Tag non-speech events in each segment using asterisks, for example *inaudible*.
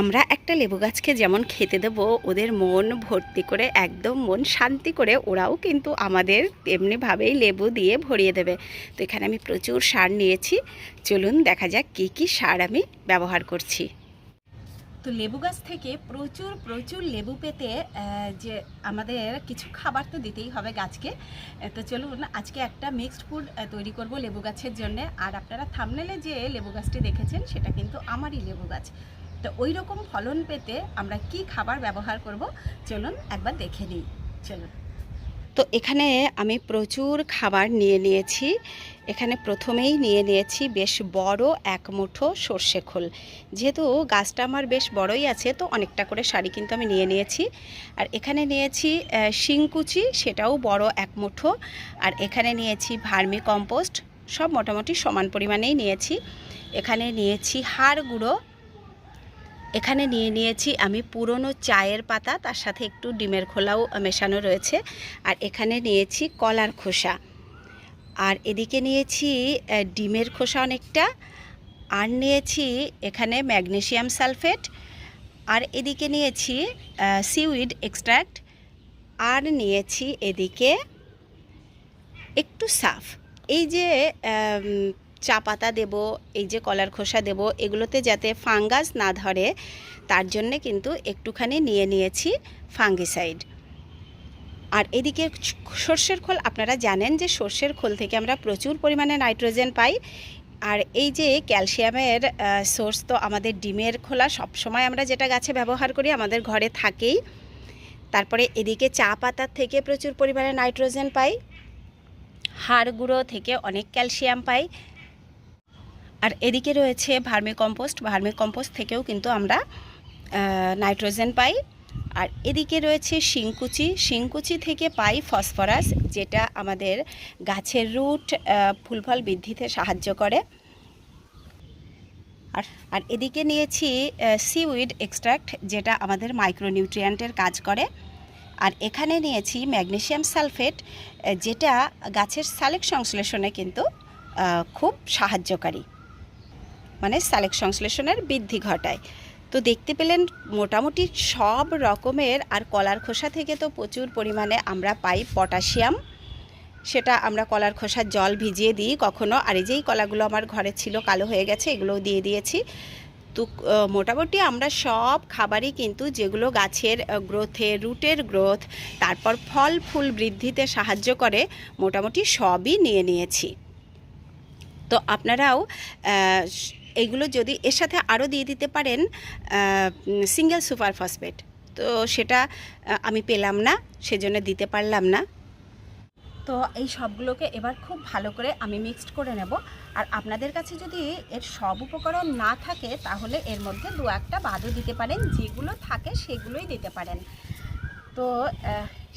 আমরা একটা লেবু গাছকে যেমন খেতে দেব, ওদের মন ভর্তি করে, একদম মন শান্তি করে ওরাও কিন্তু আমাদের তেমনিভাবেই লেবু দিয়ে ভরিয়ে দেবে। তো এখানে আমি প্রচুর সার নিয়েছি। চলুন দেখা যাক কী কী সার আমি ব্যবহার করছি। তো লেবু গাছ থেকে প্রচুর প্রচুর লেবু পেতে যে আমাদের কিছু খাবার তো দিতেই হবে গাছকে। তো চলুন আজকে একটা মিক্সড ফুড তৈরি করব লেবু গাছের জন্য। আর আপনারা থামনেলে যে লেবু গাছটি দেখেছেন, সেটা কিন্তু আমারই লেবু গাছ। তো ওই রকম ফলন পেতে আমরা কি খাবার ব্যবহার করব? চলুন একবার দেখে নিই। চলুন। তো এখানে আমি প্রচুর খাবার নিয়ে নিয়েছি। এখানে প্রথমেই নিয়ে নিয়েছি বেশ বড় এক মুঠো সর্ষে খোল। যেহেতু গাছটা আমার বেশ বড়ই আছে, তো অনেকটা করে শাড়ি কিন্তু আমি নিয়ে নিয়েছি। আর এখানে নিয়েছি শিংকুচি, সেটাও বড় এক মুঠো। আর এখানে নিয়েছি ভার্মি কম্পোস্ট, সব মোটামুটি সমান পরিমাণেই নিয়েছি। এখানে নিয়েছি হাড় গুঁড়ো এখানে নিয়ে নিয়েছি আমি পুরনো চায়ের পাতা, তার সাথে একটু ডিমের খোলাও মেশানো রয়েছে। আর এখানে নিয়েছি কলার খোসা। আর এদিকে নিয়েছি ডিমের খোসা অনেকটা। আর নিয়েছি এখানে ম্যাগনেসিয়াম সালফেট। আর এদিকে নিয়েছি সিউইড এক্সট্রাক্ট। আর নিয়েছি এদিকে একটু সাফ। এই যে চা পাতা দেবো, এই যে কলার খোসা দেব, এগুলোতে যাতে ফাঙ্গাস না ধরে, তার জন্যে কিন্তু একটুখানি নিয়ে নিয়েছি ফাঙ্গিসাইড। আর এদিকে সর্ষের খোল, আপনারা জানেন যে সর্ষের খোল থেকে আমরা প্রচুর পরিমাণে নাইট্রোজেন পাই। আর এই যে ক্যালসিয়ামের সোর্স তো আমাদের ডিমের খোলা, সবসময় আমরা যেটা গাছে ব্যবহার করি আমাদের ঘরে থাকেই। তারপরে এদিকে চা পাতার থেকে প্রচুর পরিমাণে নাইট্রোজেন পাই। হাড় গুঁড়ো থেকে অনেক ক্যালসিয়াম পাই। আর এদিকে রয়েছে ভার্মি কম্পোস্ট ভার্মি কম্পোস্ট থেকেও কিন্তু আমরা নাইট্রোজেন পাই। আর এদিকে রয়েছে শিংকুচি। শিংকুচি থেকে পাই ফসফরাস, যেটা আমাদের গাছের রুট ফুল ফল বৃদ্ধিতে সাহায্য করে। আর আর এদিকে নিয়েছি সিউইড এক্সট্রাক্ট যেটা আমাদের মাইক্রোনিউট্রিয়েন্টের কাজ করে। আর এখানে নিয়েছি ম্যাগনেসিয়াম সালফেট যেটা গাছের সালেক সংশ্লেষণে কিন্তু খুব সাহায্যকারী। মানে সালেক সংশ্লেষণের বৃদ্ধি ঘটায়। তো দেখতে পেলেন মোটামুটি সব রকমের আর কলার খোসা থেকে তো প্রচুর পরিমাণে আমরা পাই পটাশিয়াম। সেটা আমরা কলার খোসার জল ভিজিয়ে দিই কখনো। আর এই যেই কলাগুলো আমার ঘরে ছিল, কালো হয়ে গেছে, এগুলোও দিয়ে দিয়েছি। তো মোটামুটি আমরা সব খাবারই কিন্তু যেগুলো গাছের গ্রোথে, রুটের গ্রোথ, তারপর ফল, ফুল বৃদ্ধিতে সাহায্য করে, মোটামুটি সবই নিয়ে নিয়েছি। তো আপনারাও এইগুলো যদি এর সাথে আরও দিয়ে দিতে পারেন সিঙ্গেল সুপার ফসফেট। তো সেটা আমি পেলাম না, সেজন্য দিতে পারলাম না। তো এই সবগুলোকে এবার খুব ভালো করে আমি মিক্সড করে নেব। আর আপনাদের কাছে যদি এর সব উপকরণ না থাকে, তাহলে এর মধ্যে দু একটা বাদও দিতে পারেন, যেগুলো থাকে সেগুলোই দিতে পারেন। তো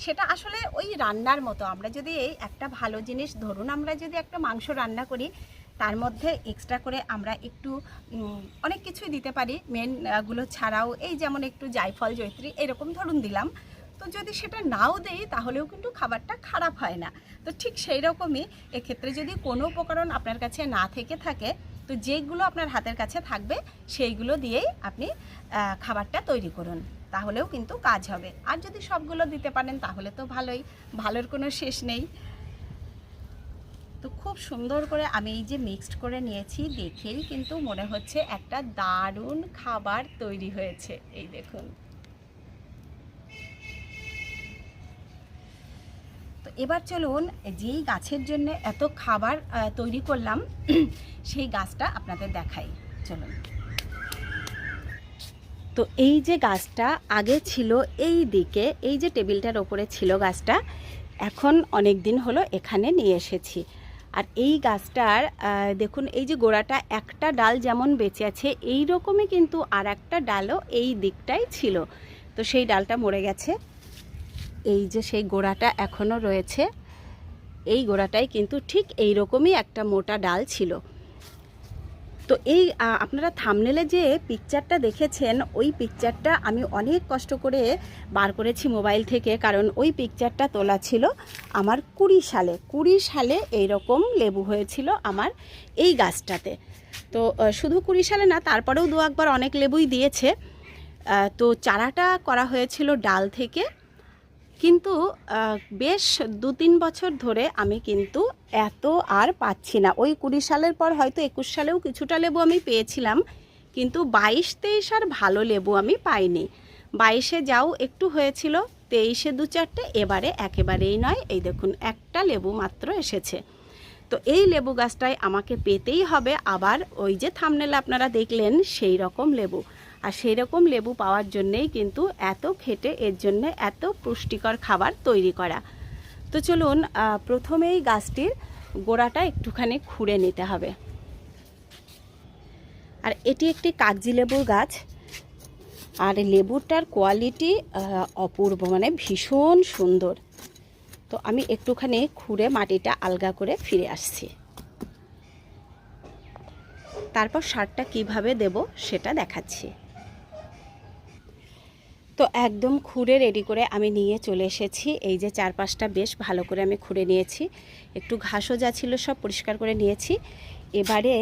সেটা আসলে ওই রান্নার মতো। আমরা যদি একটা ভালো জিনিস, ধরুন আমরা যদি একটা মাংস রান্না করি তার মধ্যে এক্সট্রা করে আমরা একটু অনেক কিছুই দিতে পারি। মেনগুলো ছাড়াও এই যেমন একটু জায়ফল জৈত্রী এরকম ধরুন দিলাম। তো যদি সেটা নাও দেই, তাহলেও কিন্তু খাবারটা খারাপ হয় না। তো ঠিক সেই রকমই এক্ষেত্রে যদি কোনো উপকরণ আপনার কাছে না থেকে থাকে, তো যেগুলো আপনার হাতের কাছে থাকবে, সেইগুলো দিয়েই আপনি খাবারটা তৈরি করুন। তাহলেও কিন্তু কাজ হবে। আর যদি সবগুলো দিতে পারেন, তাহলে তো ভালোই। ভালোর কোনো শেষ নেই। তো খুব সুন্দর করে আমি এই যে মিক্সড করে নিয়েছি দেখেই কিন্তু মনে হচ্ছে একটা দারুণ খাবার তৈরি হয়েছে। এই দেখুন। তো এবার চলুন যেই গাছের জন্য এত খাবার তৈরি করলাম, *clears throat* সেই গাছটা আপনাদের দেখাই। চলুন। তো এই যে গাছটা আগে ছিল এই দিকে, এই যে টেবিলটার ওপরে ছিল গাছটা, এখন অনেক দিন হলো এখানে নিয়ে এসেছি। আর এই গাছটার দেখুন, এই যে গোড়াটা একটা ডাল যেমন বেঁচে আছে এই রকমই কিন্তু আর একটা ডালও এই দিকটাই ছিল। তো সেই ডালটা মরে গেছে। এই যে সেই গোড়াটা এখনও রয়েছে, এই গোড়াটাই কিন্তু ঠিক এই রকমই একটা মোটা ডাল ছিল। তো এই আপনারা থামনেলে যে পিকচারটা দেখেছেন, ওই পিকচারটা আমি অনেক কষ্ট করে বার করেছি মোবাইল থেকে, কারণ ওই পিকচারটা তোলা ছিল আমার কুড়ি সালে। কুড়ি সালে এই রকম লেবু হয়েছিল আমার এই গাছটাতে। তো শুধু কুড়ি সালে না, তারপরেও দু একবার অনেক লেবুই দিয়েছে। তো চারাটা করা হয়েছিল ডাল থেকে। কিন্তু বেশ দু তিন বছর ধরে আমি কিন্তু এত আর পাচ্ছি না। ওই কুড়ি সালের পর হয়তো একুশ সালেও কিছুটা লেবু আমি পেয়েছিলাম, কিন্তু বাইশ তেইশ আর ভালো লেবু আমি পাইনি। বাইশে যাও একটু হয়েছিল, তেইশে দু চারটে, এবারে একেবারেই নয়। এই দেখুন, একটা লেবু মাত্র এসেছে। তো এই লেবু গাছটায় আমাকে পেতেই হবে। আবার ওই যে থামনেলে আপনারা দেখলেন, সেই রকম লেবু। আর সেই রকম লেবু পাওয়ার জন্যেই কিন্তু এত খেটে এর জন্য এত পুষ্টিকর খাবার তৈরি করা। তো চলুন প্রথমেই গাছটির গোড়াটা একটুখানি খুঁড়ে নিতে হবে। আর এটি একটি কাগজি লেবুর গাছ। আর লেবুটার কোয়ালিটি অপূর্ব মানে ভীষণ সুন্দর। তো আমি একটুখানি খুঁড়ে মাটিটা আলগা করে ফিরে আসছি। তারপর সারটা কীভাবে দেব সেটা দেখাচ্ছি। তো একদম খুঁড়ে রেডি করে আমি নিয়ে চলে এসেছি। এই যে চারপাশটা বেশ ভালো করে আমি খুঁড়ে নিয়েছি। একটু ঘাসও যা ছিল সব পরিষ্কার করে নিয়েছি। এবারে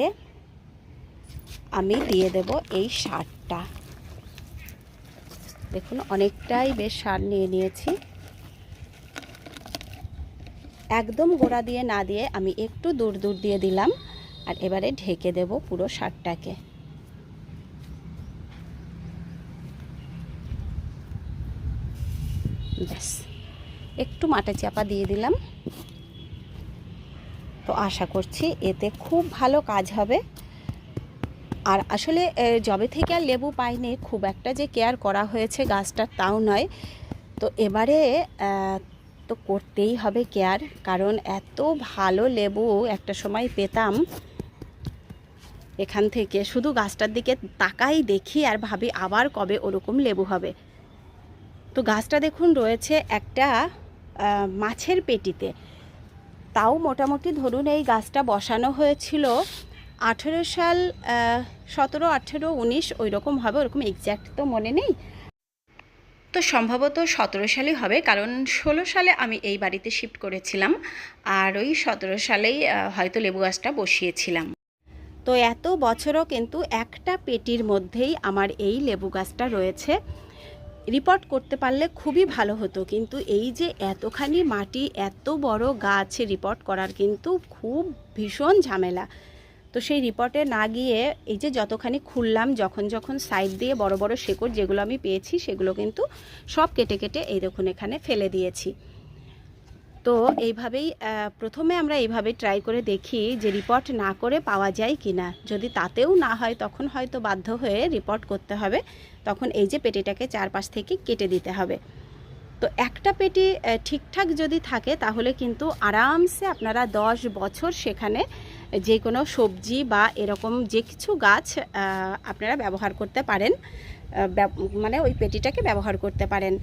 আমি দিয়ে দেব এই সারটা। দেখুন, অনেকটাই বেশ সার নিয়ে নিয়েছি। একদম গোড়া দিয়ে না দিয়ে আমি একটু দূর দূর দিয়ে দিলাম। আর এবারে ঢেকে দেব পুরো সারটাকে। ব্যাস। একটু মাটা চাপা দিয়ে দিলাম। তো আশা করছি এতে খুব ভালো কাজ হবে। আর আসলে যবে থেকে আর লেবু পাইনি, খুব একটা যে কেয়ার করা হয়েছে গাছটার তাও নয়। তো এবারে তো করতেই হবে কেয়ার, কারণ এত ভালো লেবু একটা সময় পেতাম। এখান থেকে শুধু গাছটার দিকে তাকাই দেখি আর ভাবি আবার কবে ওরকম লেবু হবে। তো গাছটা দেখুন রয়েছে একটা মাছের পেটিতে। তাও মোটামুটি ধরুন এই গাছটা বসানো হয়েছিল আঠেরো সাল সতেরো, আঠেরো, উনিশ ওই রকম হবে, ওরকম এক্স্যাক্ট তো মনে নেই। তো সম্ভবত সতেরো সালে হবে, কারণ ষোলো সালে আমি এই বাড়িতে শিফট করেছিলাম, আর ওই সতেরো সালেই হয়তো লেবু গাছটা বসিয়েছিলাম। তো এত বছরও কিন্তু একটা পেটির মধ্যেই আমার এই লেবু গাছটা রয়েছে। রিপোর্ট করতে পারলে খুবই ভালো হতো। কিন্তু এই যে এতখানি মাটি, এত বড় গাছ রিপোর্ট করার কিন্তু খুব ভীষণ ঝামেলা। তো সেই রিপোর্টে না গিয়ে এই যে যতখানি খুললাম, যখন যখন সাইড দিয়ে বড় বড় শেকড় যেগুলো আমি পেয়েছি, সেগুলো কিন্তু সব কেটে কেটে এই দেখুন এখানে ফেলে দিয়েছি। তো এইভাবেই প্রথমে আমরা এইভাবে ট্রাই করে দেখি যে রিপোর্ট না করে পাওয়া যায় কি না যদি তাতেও না হয়, তখন হয়তো বাধ্য হয়ে রিপোর্ট করতে হবে। তখন এই যে পেটিটাকে চারপাশ থেকে কেটে দিতে হবে। তো একটা পেটি ঠিকঠাক যদি থাকে, তাহলে কিন্তু আরামসে আপনারা দশ বছর সেখানে যে কোনো সবজি বা এরকম যে কিছু গাছ আপনারা ব্যবহার করতে পারেন। মানে ওই পেটিটাকে ব্যবহার করতে পারেন।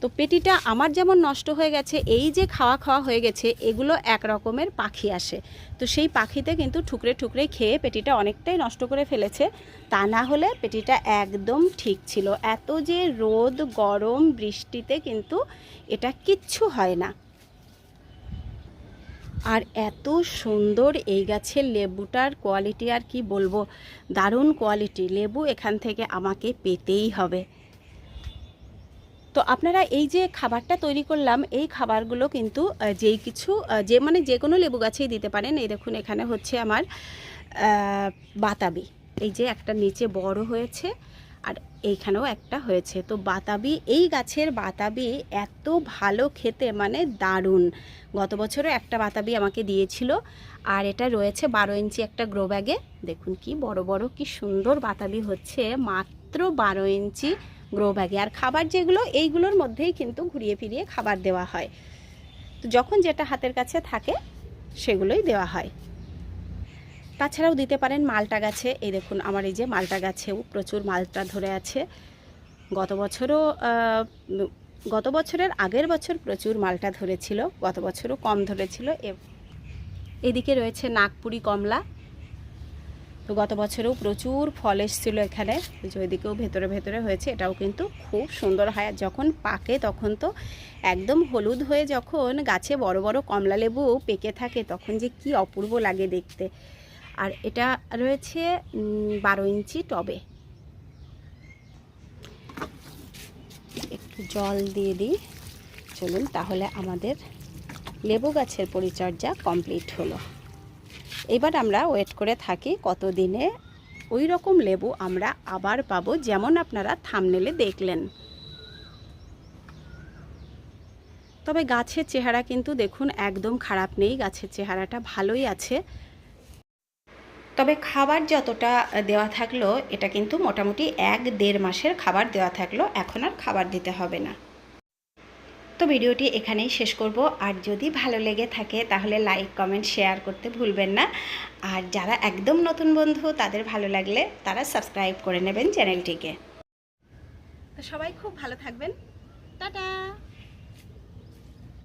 তো পেটিটা আমার যেমন নষ্ট হয়ে গেছে, এই যে খাওয়া খাওয়া হয়ে গেছে, এগুলো এক রকমের পাখি আসে। তো সেই পাখিতে কিন্তু ঠুকরে ঠুকরে খেয়ে পেটিটা অনেকটাই নষ্ট করে ফেলেছে। তা না হলে পেটিটা একদম ঠিক ছিল। এত যে রোদ, গরম, বৃষ্টিতে কিন্তু এটা কিচ্ছু হয় না। আর এত সুন্দর এই গাছের লেবুটার কোয়ালিটি আর কি বলব? দারুণ কোয়ালিটি লেবু এখান থেকে আমাকে পেতেই হবে। তো আপনারা এই যে খাবারটা তৈরি করলাম, এই খাবারগুলো কিন্তু যেই কিছু যে মানে যে কোনো লেবু গাছেই দিতে পারেন। এই দেখুন, এখানে হচ্ছে আমার বাতাবি। এই যে একটা নিচে বড় হয়েছে আর এইখানেও একটা হয়েছে। তো বাতাবি, এই গাছের বাতাবি এত ভালো খেতে মানে দারুণ। গত বছরও একটা বাতাবি আমাকে দিয়েছিল আর এটা রয়েছে বারো ইঞ্চি একটা গ্রো ব্যাগে। দেখুন কি বড় বড়, কি সুন্দর বাতাবি হচ্ছে। মাত্র বারো ইঞ্চি গ্রো ব্যাগে। আর খাবার যেগুলো, এইগুলোর মধ্যেই কিন্তু ঘুরিয়ে ফিরিয়ে খাবার দেওয়া হয়। তো যখন যেটা হাতের কাছে থাকে, সেগুলোই দেওয়া হয়। তাছাড়াও দিতে পারেন মালটা গাছে। এই দেখুন, আমার এই যে মালটা গাছেও প্রচুর মালটা ধরে আছে। গত বছরও গত বছরের আগের বছর প্রচুর মালটা ধরেছিল। গত বছরও কম ধরেছিল। এদিকে রয়েছে নাগপুরি কমলা। তো গত বছরেও প্রচুর ফল এসেছিল এখানে। যে ওইদিকেও ভেতরে ভেতরে হয়েছে, এটাও কিন্তু খুব সুন্দর হয়। আর যখন পাকে তখন তো একদম হলুদ হয়ে যখন গাছে বড় বড় কমলা লেবু পেকে থাকে, তখন যে কি অপূর্ব লাগে দেখতে। আর এটা রয়েছে বারো ইঞ্চি টবে। একটু জল দিয়ে দিই। চলুন তাহলে আমাদের লেবু গাছের পরিচর্যা কমপ্লিট হলো। এবার আমরা ওয়েট করে থাকি কত দিনে ওই রকম লেবু আমরা আবার পাবো যেমন আপনারা থামনেলে দেখলেন। তবে গাছের চেহারা কিন্তু দেখুন একদম খারাপ নেই, গাছের চেহারাটা ভালোই আছে। তবে খাবার যতটা দেওয়া থাকল, এটা কিন্তু মোটামুটি এক দেড় মাসের খাবার দেওয়া থাকল, এখন আর খাবার দিতে হবে না। তো ভিডিওটি এখানেই শেষ করব। আর যদি ভালো লেগে থাকে তাহলে লাইক কমেন্ট শেয়ার করতে ভুলবেন না। আর যারা একদম নতুন বন্ধু, তাদের ভালো লাগলে তারা সাবস্ক্রাইব করে নেবেন চ্যানেলটিকে। সবাই খুব ভালো থাকবেন। টাটা!